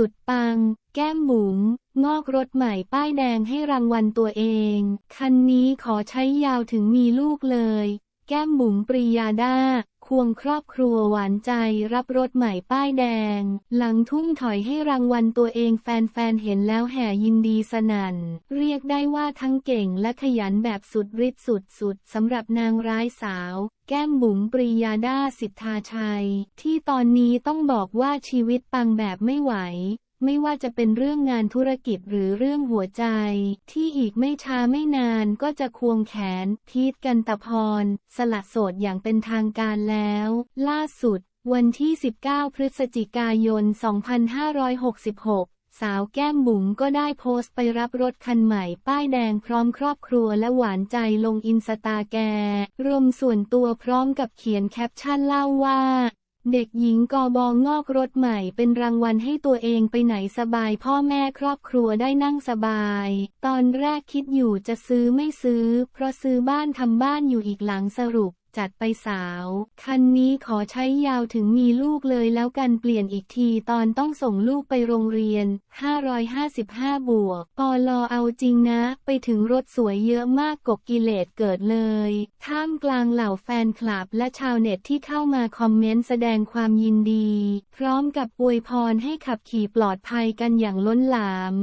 สุดปัง แก้มบุ๋มงอกรถใหม่ป้ายแดงให้รางวัลตัวเอง คันนี้ขอใช้ยาวถึงมีลูกเลย แก้มบุ๋มปรียาดาควงครอบครัวหวานใจรับรถใหม่ป้ายแดง หลังทุ่งถอยให้รางวัลตัวเองแฟนๆเห็นแล้วแห่ยินดีสนั่น เรียกได้ว่าทั้งเก่งและขยันแบบสุดฤทธิ์สุดๆสำหรับนางร้ายสาว แก้มบุ๋มปรียาดาสิทธาชัย ที่ตอนนี้ต้องบอกว่าชีวิตปังแบบไม่ไหว ไม่ว่าจะเป็นเรื่องงานธุรกิจหรือเรื่องหัวใจ ที่อีกไม่ช้าไม่นานก็จะควงแขน พีทกันตะพร สละโสดอย่างเป็นทางการแล้ว ล่าสุด วันที่ 19 พฤศจิกายน 2566 สาวแก้มบุ๋มก็ได้โพสต์ไปรับรถคันใหม่ ป้ายแดงพร้อมครอบครัวและหวานใจลงอินสตาแกรมส่วนตัวพร้อมกับเขียนแคปชั่นเล่าว่า เด็กหญิงกอบองงอกรถใหม่เป็นรางวัลให้ตัวเองไปไหนสบายพ่อแม่ครอบครัวได้นั่งสบาย ตอนแรกคิดอยู่จะซื้อไม่ซื้อ เพราะซื้อบ้านทำบ้านอยู่อีกหลังสรุป จัดไปสาว คันนี้ขอใช้ยาวถึงมีลูกเลยแล้วกันเปลี่ยนอีกทีตอนต้องส่งลูกไปโรงเรียน 555 บวกปอลอเอาจริงนะ ไปถึงรถสวยเยอะมากกบกิเลสเกิดเลย ท่ามกลางเหล่าแฟนคลับและชาวเน็ตที่เข้ามาคอมเมนต์แสดงความยินดี พร้อมกับอวยพรให้ขับขี่ปลอดภัยกันอย่างล้นหลาม